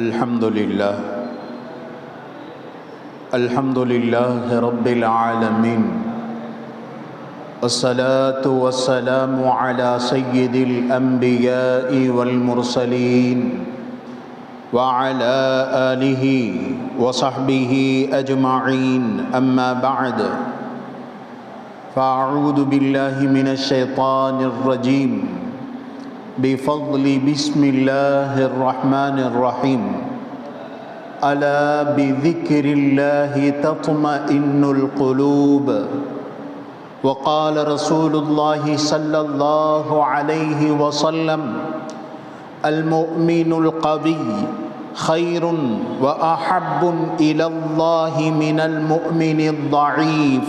الحمد لله. الحمد لله رب العالمين. والصلاة والسلام على سيد الأنبياء والمرسلين وعلى آله وصحبه أجمعين. أما بعد فأعوذ بالله من الشيطان الرجيم. بفضل بسم الله الرحمن الرحيم. ألا بذكر الله تطمئن القلوب. وقال رسول الله صلى الله عليه وسلم المؤمن القوي خير وأحب إلى الله من المؤمن الضعيف.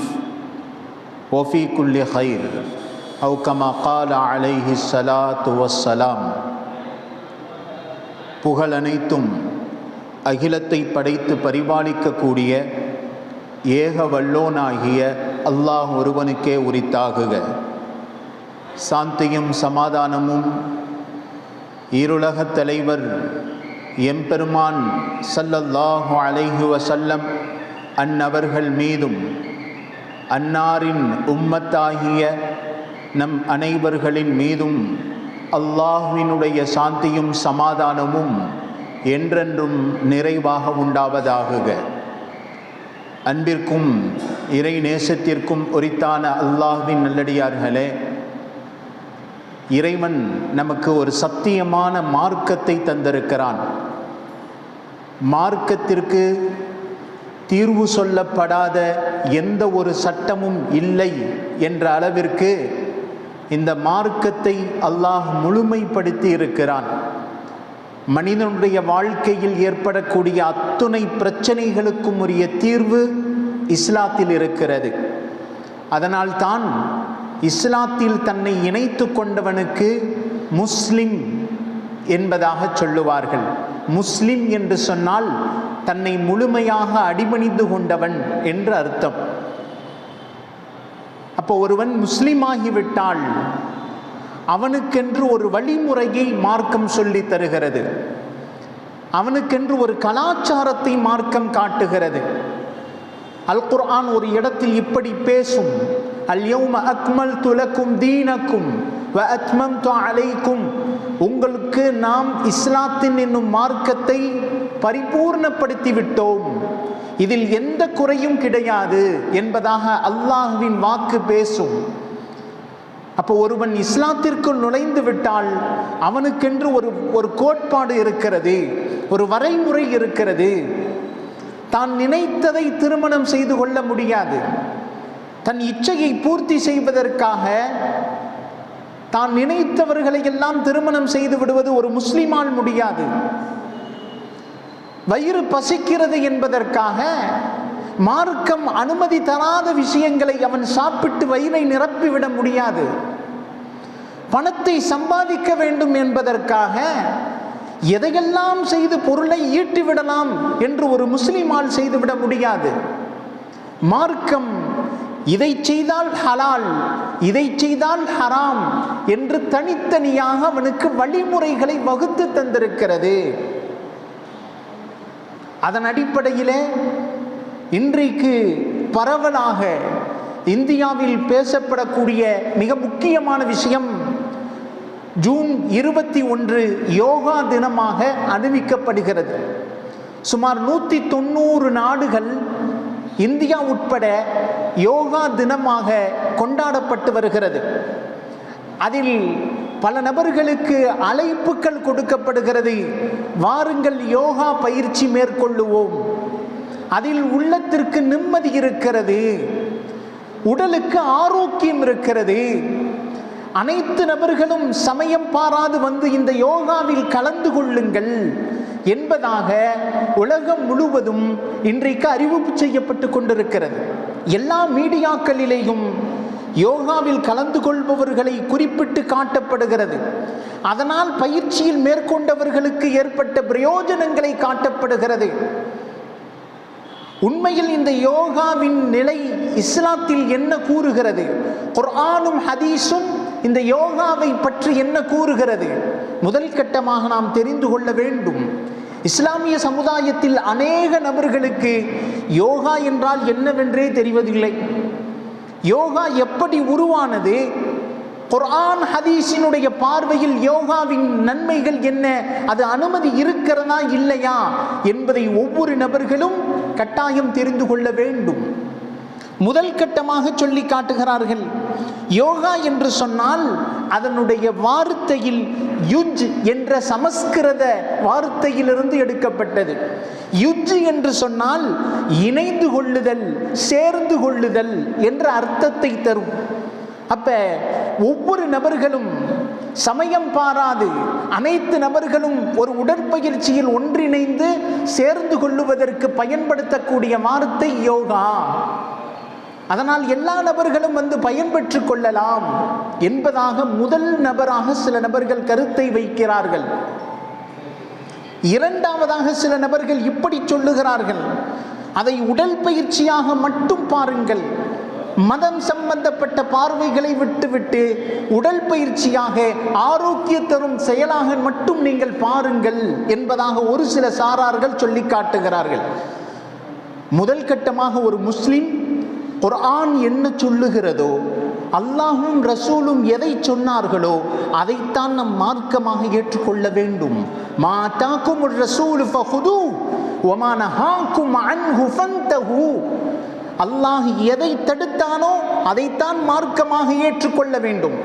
وفي كل خير. او comma கால அலைஹி சலாத்து வசலாம் புகழ் அனைத்தும் அகிலத்தை படைத்து பரிபாலிக்கக்கூடிய ஏக வல்லோனாகிய அல்லாஹ் ஒருவனுக்கே உரித்தாகுக. சாந்தியும் சமாதானமும் ஈருலகத் தலைவர் எம்பெருமான் சல்லல்லாஹு அலைஹு வசல்லம் அன்னவர்கள் மீதும் அன்னாரின் உம்மத்தாகிய நம் அனைவர்களின் மீதும் அல்லாஹுவினுடைய சாந்தியும் சமாதானமும் என்றென்றும் நிறைவாக உண்டாவதாகுக. அன்பிற்கும் இறை நேசத்திற்கும் உரித்தான அல்லாஹுவின் நல்லடியார்களே இறைவன் நமக்கு ஒரு சத்தியமான மார்க்கத்தை தந்திருக்கிறான். மார்க்கத்திற்கு தீர்வு சொல்லப்படாத எந்த ஒரு சட்டமும் இல்லை என்ற அளவிற்கு இந்த மார்க்கத்தை அல்லாஹ் முழுமைப்படுத்தி இருக்கிறான். மனிதனுடைய வாழ்க்கையில் ஏற்படக்கூடிய அத்துணை பிரச்சனைகளுக்கும் உரிய தீர்வு இஸ்லாத்தில் இருக்கிறது. அதனால் தான் இஸ்லாத்தில் தன்னை இணைத்து கொண்டவனுக்கு முஸ்லிம் என்பதாக சொல்லுவார்கள். முஸ்லிம் என்று சொன்னால் தன்னை முழுமையாக அடிபணிந்து கொண்டவன் என்று அர்த்தம். அப்போ ஒருவன் முஸ்லீம் ஆகிவிட்டால் அவனுக்கென்று ஒரு வழிமுறையை மார்க்கம் சொல்லி தருகிறது. அவனுக்கென்று ஒரு கலாச்சாரத்தை மார்க்கம் காட்டுகிறது. அல் குர்ஆன் ஒரு இடத்தில் இப்படி பேசும். அல்யௌம அக்மல் துலக்கும் தீனக்கும் அத்மம் அலைக்கும். உங்களுக்கு நாம் இஸ்லாத்தின் என்னும் மார்க்கத்தை பரிபூர்ணப்படுத்தி விட்டோம் இதில் எந்த குறையும் கிடையாது என்பதாக அல்லாஹுவின் வாக்கு பேசும். அப்போ ஒருவன் இஸ்லாத்திற்குள் நுழைந்து விட்டால் அவனுக்கென்று ஒரு ஒரு கோட்பாடு இருக்கிறது ஒரு வரைமுறை இருக்கிறது. தான் நினைத்ததை திருமணம் செய்து கொள்ள முடியாது. தன் இச்சையை பூர்த்தி செய்வதற்காக தான் நினைத்தவர்களை எல்லாம் திருமணம் செய்து விடுவது ஒரு முஸ்லிமால் முடியாது. வயிறு பசிக்கிறது என்பதற்காக மார்க்கம் அனுமதி தராத விஷயங்களை அவன் சாப்பிட்டு வயிறை நிரப்பிவிட முடியாது. பணத்தை சம்பாதிக்க வேண்டும் என்பதற்காக எதையெல்லாம் செய்து பொருளை ஈட்டிவிடலாம் என்று ஒரு முஸ்லிமால் செய்துவிட முடியாது. மார்க்கம் இதை செய்தால் ஹலால் இதை செய்தால் ஹராம் என்று தனித்தனியாக அவனுக்கு வழிமுறைகளை வகுத்து தந்திருக்கிறது. அதன் அடிப்படையிலே இன்றைக்கு பரவலாக இந்தியாவில் பேசப்படக்கூடிய மிக முக்கியமான விஷயம் ஜூன் இருபத்தி ஒன்று யோகா தினமாக அறிவிக்கப்படுகிறது சுமார் நூற்றி தொண்ணூறு நாடுகள் இந்தியா உட்பட யோகா தினமாக கொண்டாடப்பட்டு வருகிறது. அதில் பல நபர்களுக்கு அழைப்புகள் கொடுக்கப்படுகிறது. வாருங்கள் யோகா பயிற்சி மேற்கொள்ளுவோம். அதில் உள்ளத்திற்கு நிம்மதி இருக்கிறது. உடலுக்கு ஆரோக்கியம் இருக்கிறது. அனைத்து நபர்களும் சமயம் பாராது வந்து இந்த யோகாவில் கலந்து கொள்ளுங்கள் என்பதாக உலகம் முழுவதும் இன்றைக்கு அறிவிப்பு செய்யப்பட்டு கொண்டிருக்கிறது. எல்லா மீடியாக்களிலேயும் யோகாவில் கலந்து கொள்பவர்களை குறிப்பிட்டு காட்டப்படுகிறது. அதனால் பயிற்சியில் மேற்கொண்டவர்களுக்கு ஏற்பட்ட பிரயோஜனங்களை காட்டப்படுகிறது. உண்மையில் இந்த யோகாவின் நிலை இஸ்லாத்தில் என்ன கூறுகிறது? குர்ஆனும் ஹதீஸும் இந்த யோகாவை பற்றி என்ன கூறுகிறது? முதல் கட்டமாக நாம் தெரிந்து கொள்ள வேண்டும். இஸ்லாமிய சமுதாயத்தில் அநேக நபர்களுக்கு யோகா என்றால் என்னவென்றே தெரிவதில்லை. யோகா எப்படி உருவானது? குர்ஆன் ஹதீஸினுடைய பார்வையில் யோகாவின் நன்மைகள் என்ன? அது அனுமதி இருக்கிறதா இல்லையா? என்பதை ஒவ்வொரு நபர்களும் கட்டாயம் தெரிந்து கொள்ள வேண்டும். முதல் கட்டமாக சொல்லி காட்டுகிறார்கள். யோகா என்று சொன்னால் அதனுடைய வார்த்தையில் யுஜ் என்ற சமஸ்கிருத வார்த்தையிலிருந்து எடுக்கப்பட்டது. யுத்தி என்று சொன்னால் இணைந்து கொள்ளுதல் சேர்ந்து கொள்ளுதல் என்ற அர்த்தத்தை தரும். அப்ப ஒவ்வொரு நபர்களும் சமயம் பாராது. அனைத்து நபர்களும் ஒரு உடற்பயிற்சியில் ஒன்றிணைந்து சேர்ந்து கொள்ளுவதற்கு பயன்படுத்தக்கூடிய வார்த்தை யோகா. அதனால் எல்லா நபர்களும் வந்து பயன்பெற்று கொள்ளலாம் என்பதாக முதல் நபராக சில நபர்கள் கருத்தை வைக்கிறார்கள். இரண்டாவதாக சில நபர்கள் இப்படி சொல்லுகிறார்கள். அதை உடல் பயிற்சியாக மட்டும் பாருங்கள். மதம் சம்பந்தப்பட்ட பார்வைகளை விட்டுவிட்டு உடல் பயிற்சியாக ஆரோக்கிய தரும் செயலாக மட்டும் நீங்கள் பாருங்கள் என்பதாக ஒரு சில சாரார்கள் சொல்லி காட்டுகிறார்கள். முதல் கட்டமாக ஒரு முஸ்லிம் குர்ஆன் என்ன சொல்லுகிறதோ அல்லாஹும் ரசூலும் எதை சொன்னார்களோ அதைத்தான் நம் மார்க்கமாக ஏற்றுக்கொள்ள வேண்டும். மா தாக்கும் ரசூலு ஃபஹுது ஒமான நஹாக்கும் அன்ஹு ஃபந்தஹு. அல்லாஹ் எதை தடுத்தானோ அதைத்தான் மார்க்கமாக ஏற்றுக்கொள்ள வேண்டும்.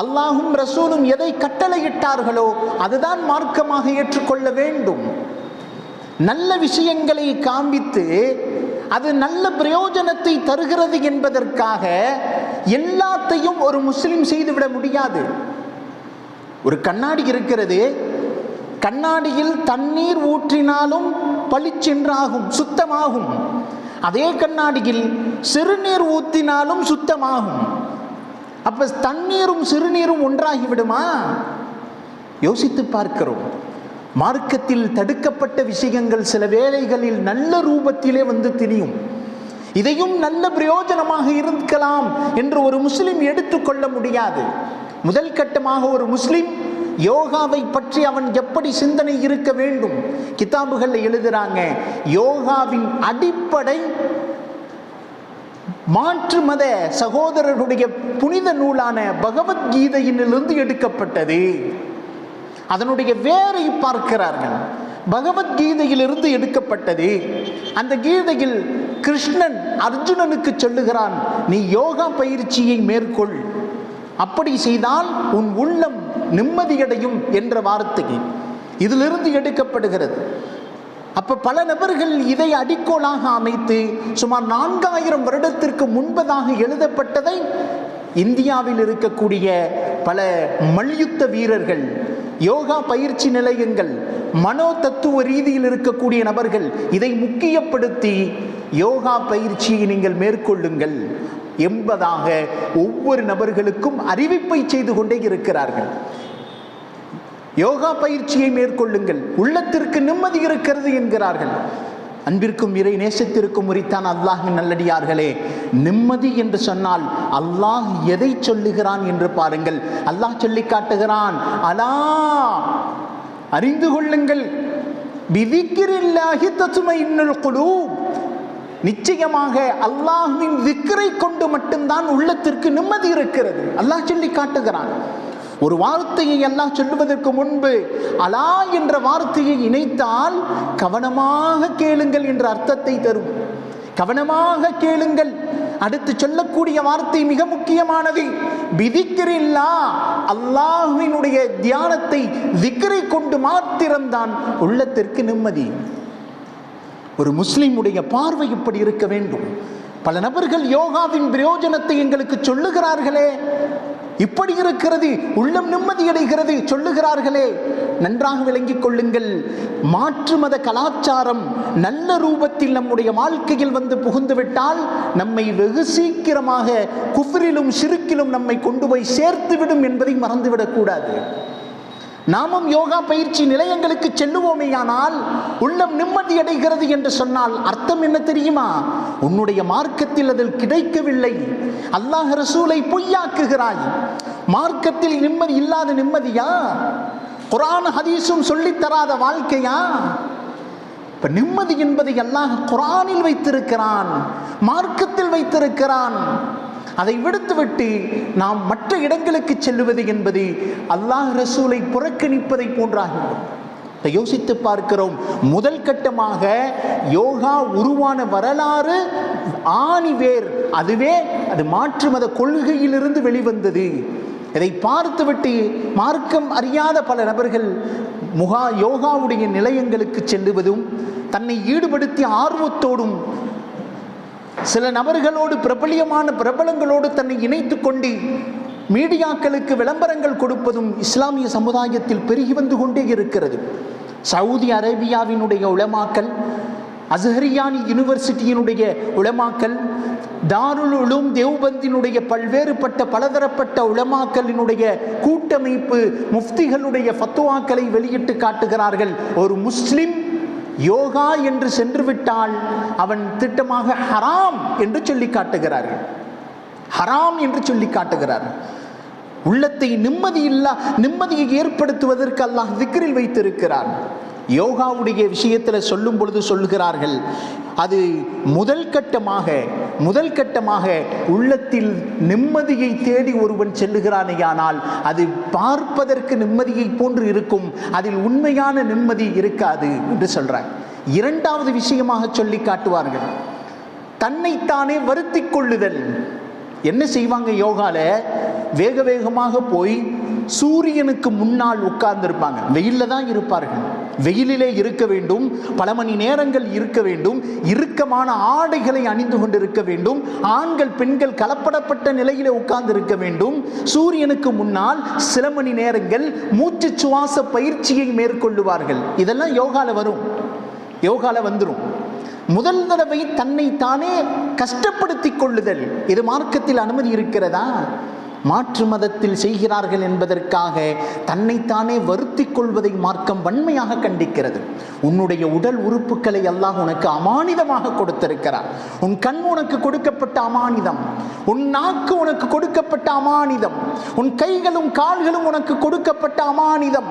அல்லாஹும் ரசூலும் எதை கட்டளையிட்டார்களோ அதுதான் மார்க்கமாக ஏற்றுக்கொள்ள வேண்டும். நல்ல விஷயங்களை காண்பித்து அது நல்ல பிரயோஜனத்தை தருகிறது என்பதற்காக எல்லாத்தையும் ஒரு முஸ்லீம் செய்துவிட முடியாது. ஒரு கண்ணாடி இருக்கிறது. கண்ணாடியில் தண்ணீர் ஊற்றினாலும் பளிச்சென்றாகும் சுத்தமாகும். அதே கண்ணாடியில் சிறுநீர் ஊற்றினாலும் சுத்தமாகும். அப்ப தண்ணீரும் சிறுநீரும் ஒன்றாகி விடுமா யோசித்து பார்க்கிறோம். மார்க்கத்தில் தடுக்கப்பட்ட விஷயங்கள் சில வேளைகளில் நல்ல ரூபத்திலே வந்து திரியும். இதையும் நல்ல பிரயோஜனமாக இருக்கலாம் என்று ஒரு முஸ்லிம் எடுத்துக்கொள்ள முடியாது. முதல் கட்டமாக ஒரு முஸ்லிம் யோகாவை பற்றி அவன் எப்படி சிந்தனை இருக்க வேண்டும்? கிதாபுகளில் எழுதுறாங்க யோகாவின் அடிப்படை மாற்று மத சகோதரர்களுடைய புனித நூலான பகவத்கீதையினிலிருந்து எடுக்கப்பட்டது. அதனுடைய வேரை பார்க்கிறார்கள். பகவத்கீதையிலிருந்து எடுக்கப்பட்டது. அந்த கீதையில் கிருஷ்ணன் அர்ஜுனனுக்கு சொல்லுகிறான் நீ யோகா பயிற்சியை மேற்கொள். அப்படி செய்தால் உன் உள்ளம் நிம்மதியடையும் என்ற வார்த்தை இதிலிருந்து எடுக்கப்படுகிறது. அப்ப பல நபர்கள் இதை அடிக்கோலாக அமைத்து சுமார் நான்காயிரம் வருடத்திற்கு முன்பதாக எழுதப்பட்டதை இந்தியாவில் இருக்கக்கூடிய பல மல்யுத்த வீரர்கள் யோகா பயிற்சி நிலையங்கள் மனோ தத்துவ ரீதியில் இருக்கக்கூடிய நபர்கள் இதை முக்கியப்படுத்தி யோகா பயிற்சியை நீங்கள் மேற்கொள்ளுங்கள் என்பதாக ஒவ்வொரு நபர்களுக்கும் அறிவிப்பை செய்து கொண்டே இருக்கிறார்கள். யோகா பயிற்சியை மேற்கொள்ளுங்கள் உள்ளத்திற்கு நிம்மதி இருக்கிறது என்கிறார்கள். அன்பிற்கும் இறை நேசத்திற்கும் உரித்தான் அல்லாஹின் நல்லடியார்களே நிம்மதி என்று சொன்னால் அல்லாஹ் எதை சொல்லுகிறான் என்று பாருங்கள். அல்லாஹ் சொல்லி காட்டுகிறான் அலா அறிந்து கொள்ளுங்கள். விதிக்கிறில்லாகி தசுமை இன்னொரு குழு நிச்சயமாக அல்லாஹின் விக்கிரை கொண்டு மட்டும்தான் உள்ளத்திற்கு நிம்மதி இருக்கிறது. அல்லாஹ் சொல்லி காட்டுகிறான். ஒரு வார்த்தையை எல்லாம் சொல்லுவதற்கு முன்பு அலா என்ற வார்த்தையை இணைத்தால் கவனமாக கேளுங்கள் என்ற அர்த்தத்தை தரும். கவனமாக கேளுங்கள். அடுத்து சொல்லக்கூடிய வார்த்தை மிக முக்கியமானது. விதிக்கிறில்லா அல்லாஹுவினுடைய தியானத்தை விக்கிரை கொண்டு மாத்திரம்தான் உள்ளத்திற்கு நிம்மதி. ஒரு முஸ்லிமுடைய பார்வை இப்படி இருக்க வேண்டும். பல நபர்கள் யோகாவின் பிரயோஜனத்தை எங்களுக்கு சொல்லுகிறார்களே இப்படி இருக்கிறது உள்ளம் நிம்மதியடைகிறது சொல்லுகிறார்களே. நன்றாக விளங்கிக் கொள்ளுங்கள். மாற்று மத கலாச்சாரம் நல்ல ரூபத்தில் நம்முடைய வாழ்க்கையில் வந்து புகுந்துவிட்டால் நம்மை வெகு சீக்கிரமாக குஃப்ரிலும் சிறுக்கிலும் நம்மை கொண்டு போய் சேர்த்துவிடும் என்பதை மறந்துவிடக்கூடாது நாமும் யோகா பயிற்சி நிலையங்களுக்கு செல்லுவோமேயானால் உள்ளம் நிம்மதி அடைகிறது என்று சொன்னால் அர்த்தம் என்ன தெரியுமா? உன்னுடைய மார்க்கத்தில் அதில் கிடைக்கவில்லை. அல்லாஹ் ரசூலை பொய்யாக்குகிறாய். மார்க்கத்தில் நிம்மதி இல்லாத நிம்மதியா? குரான் ஹதீஸும் சொல்லித் தராத வாழ்க்கையா? இப்ப நிம்மதி என்பதை அல்லாஹ் குரானில் வைத்திருக்கிறான் மார்க்கத்தில் வைத்திருக்கிறான். அதை விடுத்துவிட்டு நாம் மற்ற இடங்களுக்கு செல்லுவது என்பது அல்லாஹ் ரசூலை புறக்கணிப்பதை போன்றாகிவிடும். இதை யோசித்து பார்க்கிறோம் முதல் கட்டமாக யோகா உருவான வரலாறு ஆணிவேர் அதுவே அது மாற்று மத கொள்கையிலிருந்து வெளிவந்தது. இதை பார்த்துவிட்டு மார்க்கம் அறியாத பல நபர்கள் முகா யோகாவுடைய நிலையங்களுக்கு செல்லுவதும் தன்னை ஈடுபடுத்தி ஆர்வத்தோடும் சில நபர்களோடு பிரபலியமான பிரபலங்களோடு தன்னை இணைத்து கொண்டு மீடியாக்களுக்கு விளம்பரங்கள் கொடுப்பதும் இஸ்லாமிய சமுதாயத்தில் பெருகி வந்து கொண்டே இருக்கிறது. சவுதி அரேபியாவினுடைய உலமாக்கல் அசஹரியானி யூனிவர்சிட்டியினுடைய உலமாக்கல் தாருல் உலும் தேவ்பந்தினுடைய பல்வேறுபட்ட பலதரப்பட்ட உலமாக்களினுடைய கூட்டமைப்பு முஃப்திகளுடைய ஃபத்துவாக்களை வெளியிட்டு காட்டுகிறார்கள். ஒரு முஸ்லிம் யோகா என்று சென்று விட்டால் அவன் திட்டமாக ஹராம் என்று சொல்லி காட்டுகிறார்கள். ஹராம் என்று சொல்லி காட்டுகிறார்கள் உள்ளத்தை நிம்மதி இல்லா நிம்மதியை ஏற்படுத்துவதற்கு அல்லாஹ் திக்ரில் வைத்திருக்கிறான். யோகாவுடைய விஷயத்தில் சொல்லும் பொழுது சொல்லுகிறார்கள் அது முதல் கட்டமாக முதல் கட்டமாக உள்ளத்தில் நிம்மதியை தேடி ஒருவன் செல்லுகிறானேயானால் அது பார்ப்பதற்கு நிம்மதியை போன்று இருக்கும் அதில் உண்மையான நிம்மதி இருக்காது என்று சொல்கிறார் இரண்டாவது விஷயமாக சொல்லி காட்டுவார்கள் தன்னைத்தானே வருத்தி கொள்ளுதல். என்ன செய்வாங்க யோகால? வேக வேகமாக போய் சூரியனுக்கு முன்னால் உட்கார்ந்திருப்பாங்க. வெயில்ல தான் இருப்பார்கள். வெயிலிலே இருக்க வேண்டும். பல மணி நேரங்கள் இருக்க வேண்டும். இறுக்கமான ஆடைகளை அணிந்து கொண்டிருக்க வேண்டும். ஆண்கள் பெண்கள் கலப்படப்பட்ட நிலையிலே உட்கார்ந்து இருக்க வேண்டும். சூரியனுக்கு முன்னால் சில மணி நேரங்கள் மூச்சு சுவாச பயிற்சியை மேற்கொள்ளுவார்கள். இதெல்லாம் யோகால வரும். யோகால வந்துடும் முதல் தடவை தன்னை தானே கஷ்டப்படுத்திக் கொள்ளுதல். இது மார்க்கத்தில் அனுமதி இருக்கிறதா? மாற்று மதத்தில் செய்கிறார்கள் என்பதற்காக தன்னைத்தானே வருத்தி கொள்வதை மார்க்கம் வன்மையாக கண்டிக்கிறது. உன்னுடைய உடல் உறுப்புகளை அல்லாஹ் உனக்கு அமானிதமாக கொடுத்திருக்கிறார். உன் கண் உனக்கு கொடுக்கப்பட்ட அமானிதம். உன் நாக்கு உனக்கு கொடுக்கப்பட்ட அமானிதம். உன் கைகளும் கால்களும் உனக்கு கொடுக்கப்பட்ட அமானிதம்.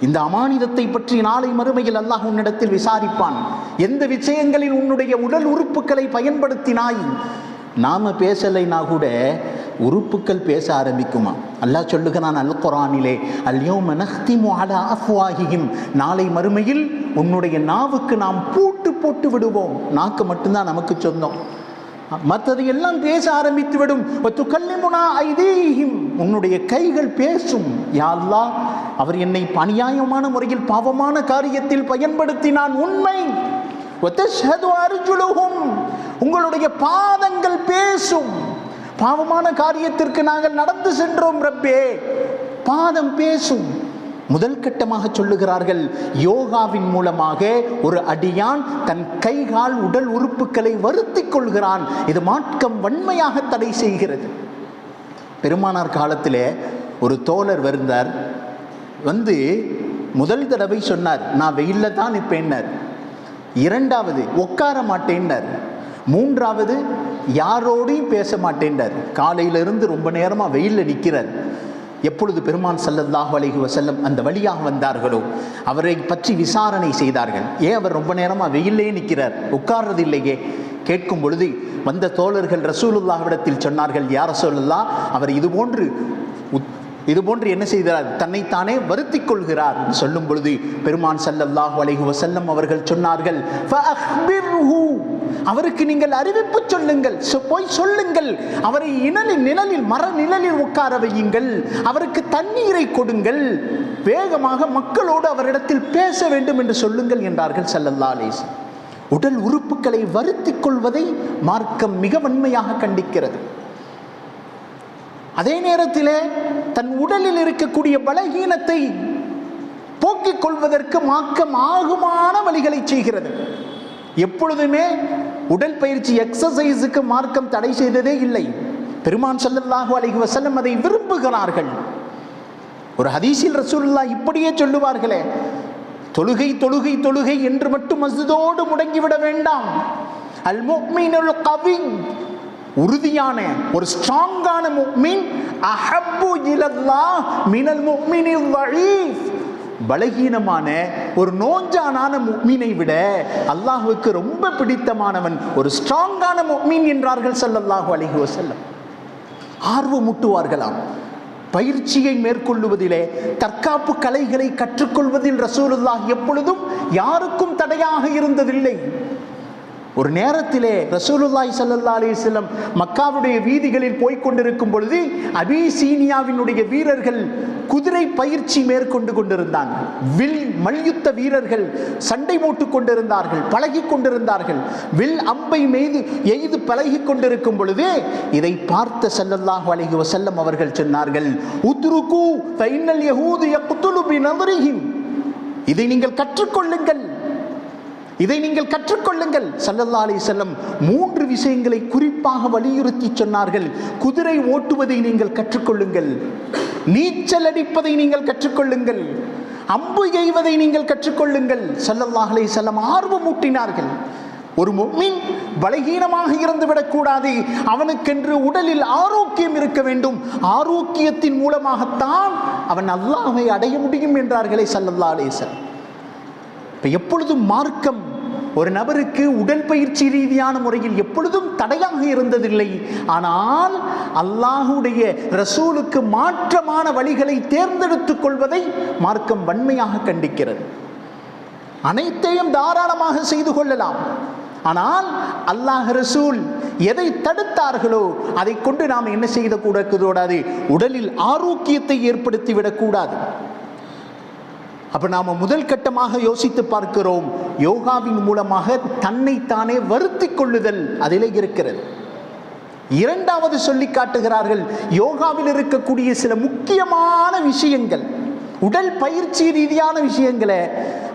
இந்த அமானிதத்தை பற்றி நாளை மறுமையில் அல்லாஹ் உன்னிடத்தில் விசாரிப்பான். எந்த விஷயங்களில் உன்னுடைய உடல் உறுப்புகளை பயன்படுத்தினாய்? நாம பேசலைனா கூட உறுப்புக்கள் பேச ஆரம்பிக்குமா? அல்லாஹ் சொல்லுகிறான் அல் குரானிலே அல்யோ மனஹ்திமு அலா அஃப்வாஹிஹிம். நாளை மறுமையில் உன்னுடைய நாவுக்கு நாம் பூட்டு போட்டு விடுவோம். நாக்கு மட்டும்தான் நமக்கு சொந்தம். மற்றது எல்லாம் பேச ஆரம்பித்து விடும். கல்லிமுனா ஐதீஹிம். உன்னுடைய கைகள் பேசும். யா அவர் என்னை பணியாயமான முறையில் பாவமான காரியத்தில் பயன்படுத்தினான். உண்மை. உங்களுடைய பாதங்கள் பேசும். பாவமான காரியத்திற்கு நாங்கள் நடந்து சென்றோம் ரப்பே. பாதம் பேசும். முதல் கட்டமாக சொல்லுகிறார்கள் யோகாவின் மூலமாக ஒரு அடியான் தன் கை கால் உடல் உறுப்புகளை வருத்தி கொள்கிறான். இது மாட்கம் வன்மையாக தடை செய்கிறது. பெருமானார் காலத்திலே ஒரு தோழர் வருந்தார் வந்து முதல் தடவை சொன்னார் நான் வெயில்ல தான் நிற்பேன்னார். இரண்டாவது உட்கார மாட்டேன்னார். மூன்றாவது யாரோடையும் பேச மாட்டேன்றார். காலையிலிருந்து ரொம்ப நேரமாக வெயிலில் நிற்கிறார் எப்பொழுது பெருமான் ஸல்லல்லாஹு அலைஹி செல்லும் அந்த வழியாக வந்தார்களோ அவரை பற்றி விசாரணை செய்தார்கள். ஏன் அவர் ரொம்ப நேரமாக வெயிலே நிற்கிறார் உட்கார்றது இல்லையே கேட்கும் பொழுது வந்த தோழர்கள் ரசூலுல்லாஹ்விடத்தில் சொன்னார்கள் யார் ரசூலுல்லா அவர் இதுபோன்று உத்- இதுபோன்று என்ன செய்கிறார்? தன்னைத்தானே வருத்தி கொள்கிறார். சொல்லும் பொழுது பெருமான் ஸல்லல்லாஹு அலைஹு வசல்லம் அவர்கள் சொன்னார்கள் அவருக்கு நீங்கள் அறிவிப்பு சொல்லுங்கள். போய் சொல்லுங்கள். அவரை இனலில் நிழலில் மர நிழலில் உட்கார வையுங்கள். அவருக்கு தண்ணீரை கொடுங்கள். வேகமாக மக்களோடு அவரிடத்தில் பேச வேண்டும் என்று சொல்லுங்கள் என்றார்கள் சல்லல்லா அலைஹி உடல் உறுப்புகளை வருத்தி கொள்வதை மார்க்கம் மிக வன்மையாக கண்டிக்கிறது. அதே நேரத்திலே தன் உடலில் இருக்கக்கூடிய பலகீனத்தை போக்கிக் கொள்வதற்கு மாக்கம் ஆகுமான வழிகளை செய்கிறது. எப்பொழுதுமே உடல் பயிற்சி எக்ஸசைஸுக்கு மார்க்கம் தடை செய்ததே இல்லை. பெருமான் ஸல்லல்லாஹு அலைஹி வசல்லம் அதை விரும்புகிறார்கள். ஒரு ஹதீஸில் ரசூல்லா இப்படியே சொல்லுவார்களே தொழுகை தொழுகை தொழுகை என்று மட்டும் மசிதோடு முடங்கிவிட வேண்டாம். அல் முஃமினுல் கவி உறுதியான ஒரு ஸ்ட்ராங்கான முக்மீன் அஹப்பு இலல்லாஹ் மினல் முஃமினில் வழீஃப் பலகீனமான ஒரு நோஞ்சானான முக்மீனை விட அல்லாஹுவுக்கு ரொம்ப பிடித்தமானவன் ஒரு ஸ்ட்ராங்கான முக்மீன் என்றார்கள் சல்லல்லாஹு அலைஹி வசல்லம் ஆர்வமூட்டுவார்களாம். பயிற்சியை மேற்கொள்ளுவதிலே தற்காப்பு கலைகளை கற்றுக்கொள்வதில் ரசூலுல்லாஹ் எப்பொழுதும் யாருக்கும் தடையாக இருந்ததில்லை. ஒரு நேரத்திலே ரசூலுல்லாய் சல்லா அலிஸ்லம் மக்காவுடைய வீதிகளில் போய்கொண்டிருக்கும் பொழுது அபிசீனியாவினுடைய வீரர்கள் குதிரை பயிற்சி மேற்கொண்டு கொண்டிருந்தாங்க. வில் மல்யுத்த வீரர்கள் சண்டை மூட்டுக் கொண்டிருந்தார்கள் பழகி கொண்டிருந்தார்கள். வில் அம்பை மெய்து எய்து பழகி கொண்டிருக்கும் பொழுது இதை பார்த்த ஸல்லல்லாஹு அலைஹி வசல்லம் அவர்கள் சொன்னார்கள் உத்ருக்கு ஃபைனல் யஹூது யக்துலு பினظرிஹிம் இதை நீங்கள் கற்றுக்கொள்ளுங்கள். இதை நீங்கள் கற்றுக்கொள்ளுங்கள். சல்லல்லா அலி செல்லம் மூன்று விஷயங்களை குறிப்பாக வலியுறுத்தி சொன்னார்கள். குதிரை ஓட்டுவதை நீங்கள் கற்றுக்கொள்ளுங்கள். நீச்சல் அடிப்பதை நீங்கள் கற்றுக்கொள்ளுங்கள். அம்பு எய்வதை நீங்கள் கற்றுக்கொள்ளுங்கள். சல்லல்லாஹ் அலி செல்லம் ஆர்வம் ஊட்டினார்கள் ஒரு முஃமின் பலகீனமாக இருந்துவிடக்கூடாது அவனுக்கென்று உடலில் ஆரோக்கியம் இருக்க வேண்டும். ஆரோக்கியத்தின் மூலமாகத்தான் அவன் அல்லாஹை அடைய முடியும் என்றார்களே சல்லல்லா அலேசன் இப்போ எப்பொழுதும் மார்க்கம் ஒரு நபருக்கு உடற்பயிற்சி ரீதியான முறையில் எப்பொழுதும் தடையாக இருந்ததில்லை. ஆனால் அல்லாஹுடைய ரசூலுக்கு மாற்றமான வழிகளை தேர்ந்தெடுத்துக் கொள்வதை மார்க்கம் வன்மையாக கண்டிக்கிறது. அனைத்தையும் தாராளமாக செய்து கொள்ளலாம். ஆனால் அல்லாஹ் ரசூல் எதை தடுத்தார்களோ அதை கொண்டு நாம் என்ன செய்த கூடாது? உடலில் ஆரோக்கியத்தை ஏற்படுத்தி விடக்கூடாது அப்போ நாம் முதல் கட்டமாக யோசித்து பார்க்கிறோம். யோகாவின் மூலமாக தன்னைத்தானே வருத்தி கொள்ளுதல் அதிலே இருக்கிறது. இரண்டாவது சொல்லி காட்டுகிறார்கள் யோகாவில் இருக்கக்கூடிய சில முக்கியமான விஷயங்கள் உடல் பயிற்சி ரீதியான விஷயங்களை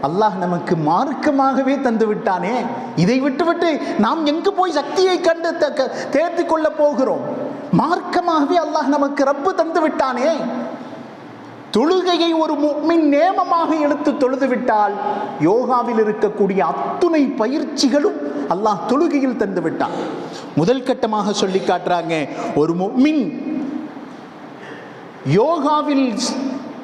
அல்லாஹ் நமக்கு மார்க்கமாகவே தந்து விட்டானே. இதை விட்டுவிட்டு நாம் எங்கு போய் சக்தியை கண்டு தேர்த்து கொள்ள போகிறோம்? மார்க்கமாகவே அல்லாஹ் நமக்கு ரப்பு தந்து விட்டானே. தொழுகையை ஒரு முக்மின் நேமமாக எடுத்து தொழுது விட்டால் யோகாவில் இருக்கக்கூடிய அத்துணை பயிற்சிகளும் அல்லாஹ் தொழுகையில் தந்து விட்டான். முதல் கட்டமாக சொல்லி காட்டுறாங்க ஒரு முக்மின் யோகாவில்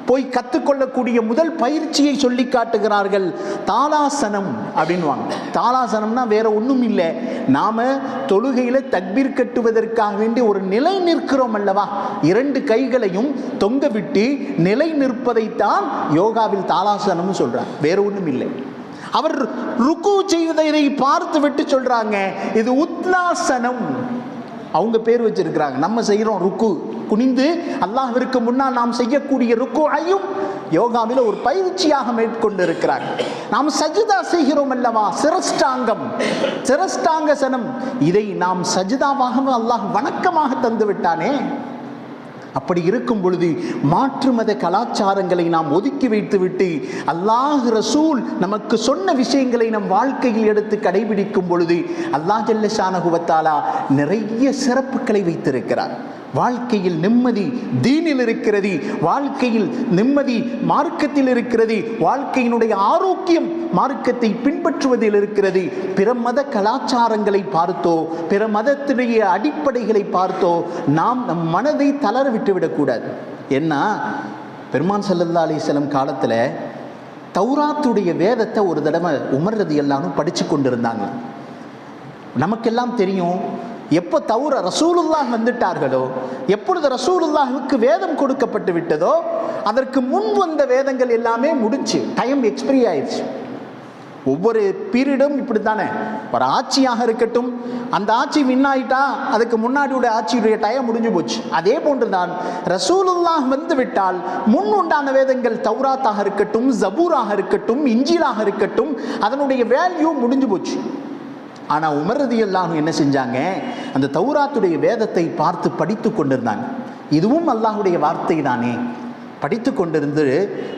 போய் கற்றுக்கொள்ளக்கூடிய முதல் பயிற்சியை சொல்லி காட்டுகிறார்கள் தாலாசனம் அப்படின்வாங்க தாலாசனம்னா வேற ஒன்றும் இல்லை. நாம் தொழுகையில் தக்பீர் கட்டுவதற்காக வேண்டி ஒரு நிலை நிற்கிறோம் அல்லவா? இரண்டு கைகளையும் தொங்க விட்டு நிலை நிற்பதைத்தான் யோகாவில் தாலாசனம்னு சொல்கிறார் வேற ஒன்றும் இல்லை. அவர் ருக்கு செய்வதை பார்த்து விட்டு சொல்றாங்க. இது உத்னாசனம். அவங்க பேர் வச்சிருக்கிறாங்க. நம்ம செய்கிறோம் ருக்கு. குனிந்து அல்லாஹிற்கு முன்னால் நாம் செய்யக்கூடிய ருக்கு ஐயும் யோகாவில் ஒரு பயிற்சியாக மேற்கொண்டு இருக்கிறார் நாம் சஜிதா செய்கிறோம் அல்லவா? சிரஷ்டாங்கம். சிரஷ்டாங்கசனம். இதை நாம் சஜிதாவாகவும் அல்லாஹ் வணக்கமாக தந்து விட்டானே அப்படி இருக்கும் பொழுது மாற்று மத கலாச்சாரங்களை நாம் ஒதுக்கி வைத்துவிட்டு அல்லாஹ் ரசூல் நமக்கு சொன்ன விஷயங்களை நம் வாழ்க்கையில் எடுத்து கடைபிடிக்கும் பொழுது அல்லாஹ் ஜல்லஷானகுவத்தாலா நிறைய சிறப்புகளை வைத்திருக்கிறார். வாழ்க்கையில் நிம்மதி தீனில் இருக்கிறது. வாழ்க்கையில் நிம்மதி மார்க்கத்தில் இருக்கிறது. வாழ்க்கையினுடைய ஆரோக்கியம் மார்க்கத்தை பின்பற்றுவதில் இருக்கிறது. பிற மத கலாச்சாரங்களை பார்த்தோ பிற மதத்தினுடைய அடிப்படைகளை பார்த்தோ நாம் நம் மனதை தளர விட்டு விடக்கூடாது என்ன பெருமான் சல்லல்லா அலிஸ்லம் காலத்தில் தௌராத்துடைய வேதத்தை ஒரு தடவை உமர்றது எல்லாரும் படித்து கொண்டிருந்தாங்க. நமக்கெல்லாம் தெரியும் எப்போ தௌர ரசூலுல்லாஹ் வந்துட்டார்களோ எப்பொழுது ரசூலுல்லாஹுக்கு வேதம் கொடுக்கப்பட்டு விட்டதோ அதற்கு முன் வந்த வேதங்கள் எல்லாமே முடிச்சு டைம் எக்ஸ்பிரி ஆயிடுச்சு. ஒவ்வொரு பீரியடும் இப்படி தானே ஒரு ஆட்சியாக இருக்கட்டும் அந்த ஆட்சி வின்னாயிட்டா அதுக்கு முன்னாடியோட ஆட்சியுடைய டயம் முடிஞ்சு போச்சு. அதே போன்று தான் ரசூலுல்லாஹ் வந்து விட்டால் முன் உண்டான வேதங்கள் தௌராத்தாக இருக்கட்டும் ஜபூராக இருக்கட்டும் இஞ்சிலாக இருக்கட்டும் அதனுடைய வேல்யூ முடிஞ்சு போச்சு. ஆனால் உமரதி எல்லாம் என்ன செஞ்சாங்க? அந்த தௌராத்துடைய வேதத்தை பார்த்து படித்து கொண்டிருந்தாங்க இதுவும் அல்லாஹுடைய வார்த்தை தானே படித்து கொண்டிருந்து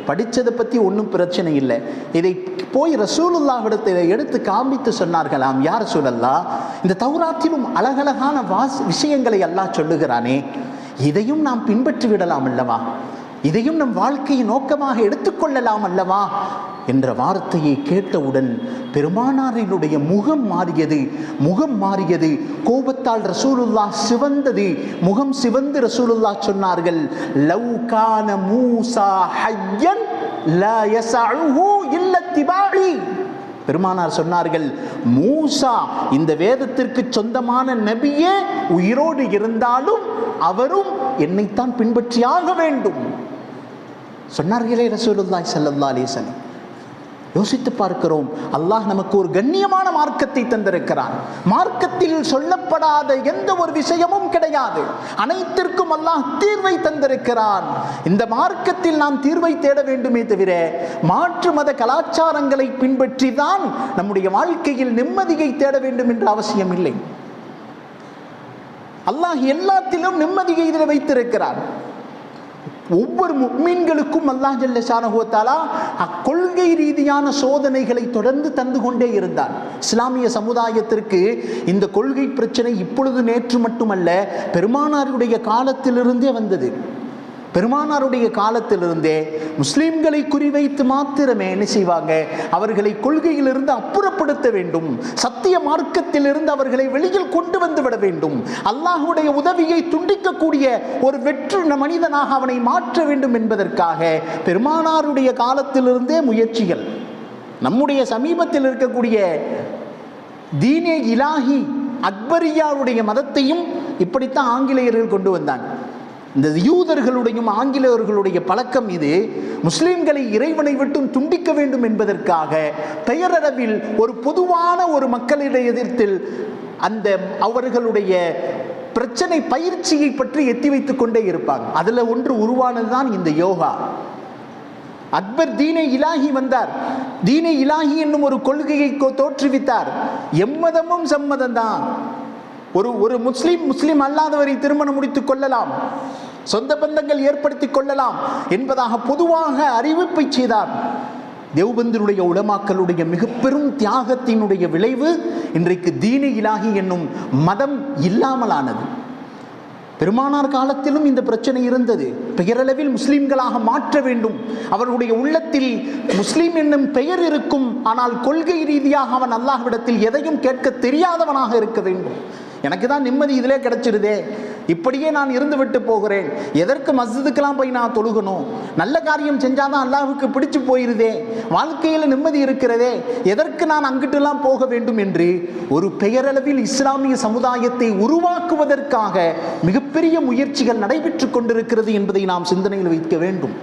படித்ததை பற்றி ஒன்றும் பிரச்சனை இல்லை. இதை போய் ரசூலுல்லாஹிடத்தில் எடுத்து காண்பித்து சொன்னார்களாம் யார் சூழல்லா இந்த தௌராத்திலும் அழகழகான வாஸ் விஷயங்களை அல்லாஹ் சொல்லுகிறானே. இதையும் நாம் பின்பற்றி விடலாம் அல்லவா? இதையும் நம் வாழ்க்கையின் நோக்கமாக எடுத்துக்கொள்ளலாம் அல்லவா? என்ற வார்த்தையை கேட்டவுடன் பெருமானாரினுடைய முகம் மாறியது முகம் மாறியது. கோபத்தால் ரசூலுல்லா சிவந்தது முகம் சிவந்து ரசூலுல்லா சொன்னார்கள் லவ் கான மூசா ஹையன் லா யஸ்அஹு இல்ல திபாலி. பெருமானார் சொன்னார்கள் மூசா இந்த வேதத்திற்கு சொந்தமான நபியே உயிரோடு இருந்தாலும் அவரும் என்னைத்தான் பின்பற்றியாக வேண்டும். சொன்னார்களே ரசூலுல்லாய் ஸல்லல்லாஹு அலைஹி யோசித்து பார்க்கிறோம். அல்லாஹ் நமக்கு ஒரு கண்ணியமான மார்க்கத்தை தந்திருக்கிறான். மார்க்கத்தில் சொல்லப்படாத எந்த ஒரு விஷயமும் கிடையாது. அனைத்திற்கும் அல்லாஹ் தீர்வை தந்திருக்கிறான். இந்த மார்க்கத்தில் நாம் தீர்வை தேட வேண்டுமே தவிர மாற்று மத கலாச்சாரங்களை பின்பற்றி தான் நம்முடைய வாழ்க்கையில் நிம்மதியை தேட வேண்டும் என்ற அவசியம் இல்லை. அல்லாஹ் எல்லாத்திலும் நிம்மதியை இதில் வைத்திருக்கிறான். ஒவ்வொரு முக்மீன்களுக்கும் அல்லாஹ் ஜல்ல அக்கொள்கை ரீதியான சோதனைகளை தொடர்ந்து தந்து கொண்டே இருந்தார் இஸ்லாமிய சமுதாயத்திற்கு இந்த கொள்கை பிரச்சனை இப்பொழுது நேற்று மட்டுமல்ல பெருமானாருடைய காலத்திலிருந்தே வந்தது. பெருமானாருடைய காலத்திலிருந்தே முஸ்லீம்களை குறிவைத்து மாத்திரமே என்ன செய்வாங்க? அவர்களை கொள்கையிலிருந்து அப்புறப்படுத்த வேண்டும். சத்திய மார்க்கத்திலிருந்து அவர்களை வெளியில் கொண்டு வந்து விட வேண்டும். அல்லாஹுடைய உதவியை துண்டிக்கக்கூடிய ஒரு வெற்று மனிதனாக அவனை மாற்ற வேண்டும் என்பதற்காக பெருமானாருடைய காலத்திலிருந்தே முயற்சிகள். நம்முடைய சமீபத்தில் இருக்கக்கூடிய தீனே இலாஹி அக்பரியாவுடைய மதத்தையும் இப்படித்தான் ஆங்கிலேயர்கள் கொண்டு வந்தாங்க. இந்த யூதர்களுடையும் ஆங்கிலேயர்களுடைய பழக்கம் இது. முஸ்லீம்களை இறைவனை விட்டும் துண்டிக்க வேண்டும் என்பதற்காக பெயரளவில் ஒரு பொதுவான ஒரு மக்களிடையத்தில் அந்த அவர்களுடைய பிரச்சனை பயிற்சியை பற்றி எத்தி வைத்துக் கொண்டே இருப்பாங்க. அதுல ஒன்று உருவானது தான் இந்த யோகா. அக்பர் தீனை இலாஹி வந்தார். தீனை இலாஹி என்னும் ஒரு கொள்கையை தோற்றுவித்தார். எம்மதமும் சம்மதம் தான் ஒரு ஒரு முஸ்லீம் முஸ்லீம் அல்லாதவரை திருமணம் முடித்துக் கொள்ளலாம். சொந்த பந்தங்கள் ஏற்படுத்தி கொள்ளலாம் என்பதாக பொதுவாக அறிவிப்பை செய்தார். தேவபந்தினுடைய உலமாக்களுடைய மிக பெரும் தியாகத்தினுடைய விளைவு இன்றைக்கு தீன இலாகி என்னும் மதம் இல்லாமலானது. பெருமானார் காலத்திலும் இந்த பிரச்சனை இருந்தது. பெயரளவில் முஸ்லிம்களாக மாற்ற வேண்டும். அவர்களுடைய உள்ளத்தில் முஸ்லீம் என்னும் பெயர் இருக்கும். ஆனால் கொள்கை ரீதியாக அவன் அல்லாஹ்விடத்தில் எதையும் கேட்க தெரியாதவனாக இருக்க வேண்டும். எனக்கு தான் நிம்மதி இதிலே கிடைச்சிருதே இப்படியே நான் இருந்து விட்டு போகிறேன். எதற்கு மஸ்ஜிதுக்கெல்லாம் போய் நான் தொழுகணும்? நல்ல காரியம் செஞ்சாதான் அல்லாஹுக்கு பிடிச்சு போயிருதே. வாழ்க்கையில் நிம்மதி இருக்கிறதே. எதற்கு நான் அங்கிட்டுலாம் போக வேண்டும் என்று ஒரு பெயரளவில் இஸ்லாமிய சமுதாயத்தை உருவாக்குவதற்காக மிகப்பெரிய முயற்சிகள் நடைபெற்றுக் கொண்டிருக்கிறது என்பதை நாம் சிந்தனையில் வைக்க வேண்டும்.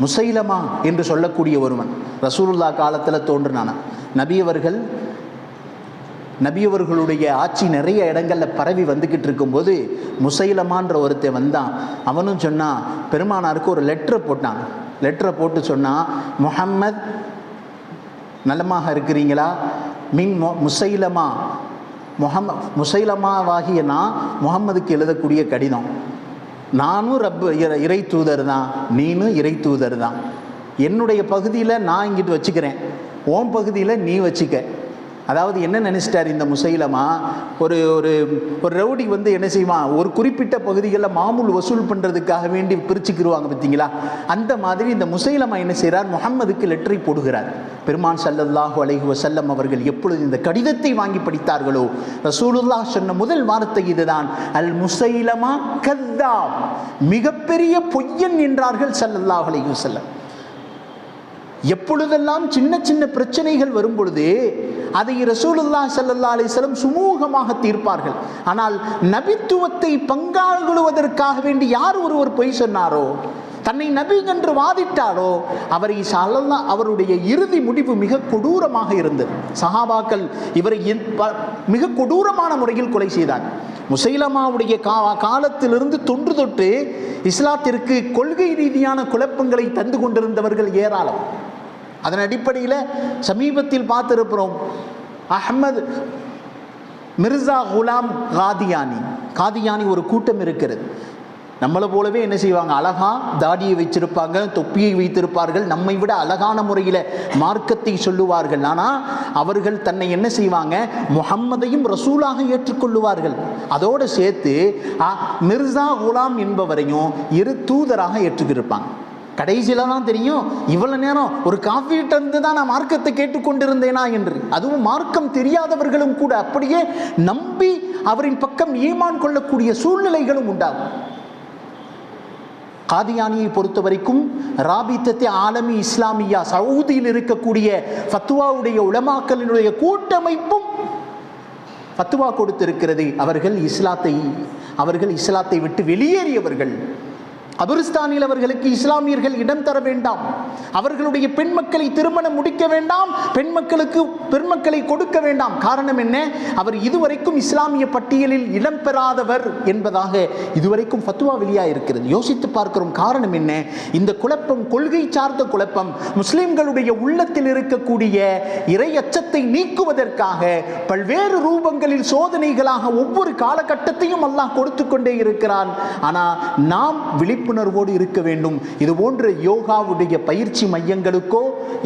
முசைலமா என்று சொல்லக்கூடிய ஒருவன். ரசூலுல்லா காலத்தில் தோன்றினான நபியவர்கள் நபியவர்களுடைய ஆட்சி நிறைய இடங்களில் பரவி வந்துக்கிட்டு இருக்கும்போது முசைலமான்ற ஒருத்தன் வந்தான். அவனும் சொன்னான் பெருமானாருக்கு ஒரு லெட்டரை போட்டான். லெட்டரை போட்டு சொன்னான் முஹம்மத் நலமாக இருக்கிறீங்களா? மின் மொ- முசைலமா. முஹம்ம முசைலமாவாகிய நான் முகம்மதுக்கு எழுதக்கூடிய கடிதம். நானும் ரப்பு இறை- தூதர் தான் நீனும் இறை தூதர் தான் என்னுடைய பகுதியில் நான் இங்கிட்டு வச்சுக்கிறேன். ஓம் பகுதியில் நீ வச்சுக்க. அதாவது என்ன நினச்சிட்டார் இந்த முசைலமா? ஒரு ஒரு ஒரு ரவுடி வந்து என்ன செய்வான்? ஒரு குறிப்பிட்ட பகுதிகளில் மாமூல் வசூல் பண்ணுறதுக்காக வேண்டி பிரிச்சுக்கிடுவாங்க பார்த்தீங்களா? அந்த மாதிரி இந்த முசைலமா என்ன செய்கிறார் முகம்மதுக்கு லெட்டரை போடுகிறார். பெருமான் சல்லல்லாஹு அலைஹி வசல்லம் அவர்கள் எப்பொழுது இந்த கடிதத்தை வாங்கி படித்தார்களோ? ரசூலுல்லாஹ் சொன்ன முதல் வார்த்தை இதுதான். அல் முசைலமா கத்தாப். மிகப்பெரிய பொய்யன் என்றார்கள் சல்லல்லாஹு அலைஹி வசல்லம் எப்பொழுதெல்லாம் சின்ன சின்ன பிரச்சனைகள் வரும் பொழுது அதை ரசூலுல்லா சல்லா அலைஹி சுமூகமாக தீர்ப்பார்கள். ஆனால் நபித்துவத்தை பங்காளுவதற்காக வேண்டி யார் ஒருவர் பொய் சொன்னாரோ தன்னை நபி என்று வாதிட்டாரோ அவரை சல்லல்லா அவருடைய இறுதி முடிவு மிக கொடூரமாக இருந்தது. சஹாபாக்கள் இவரை என்- ப- மிக கொடூரமான முறையில் கொலை செய்தார். முசைலமாவுடைய கா காலத்திலிருந்து தொன்று தொட்டு இஸ்லாத்திற்கு கொள்கை ரீதியான குழப்பங்களை தந்து கொண்டிருந்தவர்கள் ஏராளம். அதன் அடிப்படையில் சமீபத்தில் பார்த்திருக்கிறோம். அஹமது மிர்சா குலாம் காதியானி. காதியானி ஒரு கூட்டம் இருக்கிறது. நம்மளை போலவே என்ன செய்வாங்க? அழகா தாடியை வச்சிருப்பாங்க தொப்பியை வைத்திருப்பார்கள். நம்மை விட அழகான முறையில் மார்க்கத்தை சொல்லுவார்கள். ஆனால் அவர்கள் தன்னை என்ன செய்வாங்க? முஹம்மதையும் ரசூலாக ஏற்றுக்கொள்ளுவார்கள். அதோடு சேர்த்து மிர்சா குலாம் என்பவரையும் இரு தூதராக ஏற்றுக்கிருப்பாங்க. கடைசியில தான் தெரியும் இவ்வளவு நேரம் ஒரு காஃபிகிட்ட தான் நான் மார்க்கத்தை கேட்டுக்கொண்டிருந்தேனா என்று. அதுவும் மார்க்கம் தெரியாதவர்களும் கூட அப்படியே நம்பி அவரின் பக்கம் ஈமான் கொள்ளக்கூடிய சூழ்நிலைகளும் உண்டாகும். காதியானியை பொறுத்த வரைக்கும் ராபித்தத்தை ஆலமி இஸ்லாமியா சவுதியில் இருக்கக்கூடிய ஃபத்துவாவுடைய உலமாக்களினுடைய கூட்டமைப்பும் ஃபத்துவா கொடுத்திருக்கிறது. அவர்கள் இஸ்லாத்தை அவர்கள் இஸ்லாத்தை விட்டு வெளியேறியவர்கள். கபிரிஸ்தானில் அவர்களுக்கு இஸ்லாமியர்கள் இடம் தர வேண்டாம். அவர்களுடைய பெண் மக்களை திருமணம் முடிக்க வேண்டாம். பெண் மக்களுக்கு பெண்மக்களை கொடுக்க வேண்டாம். காரணம் என்ன? அவர் இதுவரைக்கும் இஸ்லாமிய பட்டியலில் இடம் பெறாதவர் என்பதாக இதுவரைக்கும் ஃபத்துவா வெளியா இருக்கிறது யோசித்து பார்க்கிறோம் காரணம் என்ன? இந்த குழப்பம் கொள்கை சார்ந்த குழப்பம் முஸ்லிம்களுடைய உள்ளத்தில் இருக்கக்கூடிய இறை அச்சத்தை நீக்குவதற்காக பல்வேறு ரூபங்களில் சோதனைகளாக ஒவ்வொரு காலகட்டத்தையும் அல்லாஹ் கொடுத்து கொண்டே இருக்கிறான். ஆனால் நாம் விழிப்பு விழிப்புணர்வோடு இருக்க வேண்டும். இது போன்ற யோகாவுடைய பயிற்சி மையங்களுக்கோ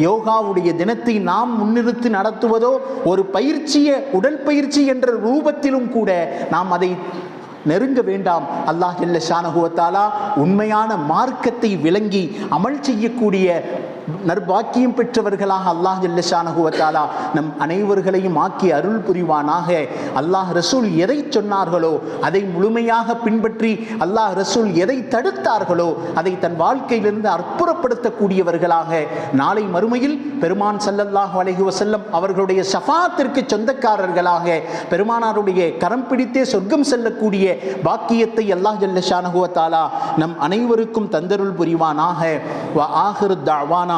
யோகாவுடைய தினத்தை நாம் முன்னிறுத்தி நடத்துவதோ ஒரு பயிற்சியை உடற்பயிற்சி என்ற ரூபத்திலும் கூட நாம் அதை நெருங்க வேண்டாம். அல்லாஹ் ஜல்ல ஷானகுவத்தாலா உண்மையான மார்க்கத்தை விளங்கி அமல் செய்யக்கூடிய நற்பாக்கியம் பெற்றவர்களாக அல்லாஹ் ஜல்லஷானகுவத்தாலா நம் அனைவர்களையும் ஆக்கி அருள் புரிவானாக. அல்லாஹ் ரசூல் எதை சொன்னார்களோ அதை முழுமையாக பின்பற்றி அல்லாஹ் ரசூல் எதை தடுத்தார்களோ அதை தன் வாழ்க்கையிலிருந்து அற்புறப்படுத்தக்கூடியவர்களாக. நாளை மறுமையில் பெருமான் சல்லல்லாஹ் அலைஹி வஸல்லம் அவர்களுடைய சஃபாத்திற்கு சொந்தக்காரர்களாக பெருமானாருடைய கரம் பிடித்தே சொர்க்கம் செல்லக்கூடிய பாக்கியத்தை அல்லாஹ் ஜல்லஷானகுவத்தாலா நம் அனைவருக்கும் தந்தருள் புரிவானாக. வ ஆஹிரு தாவானா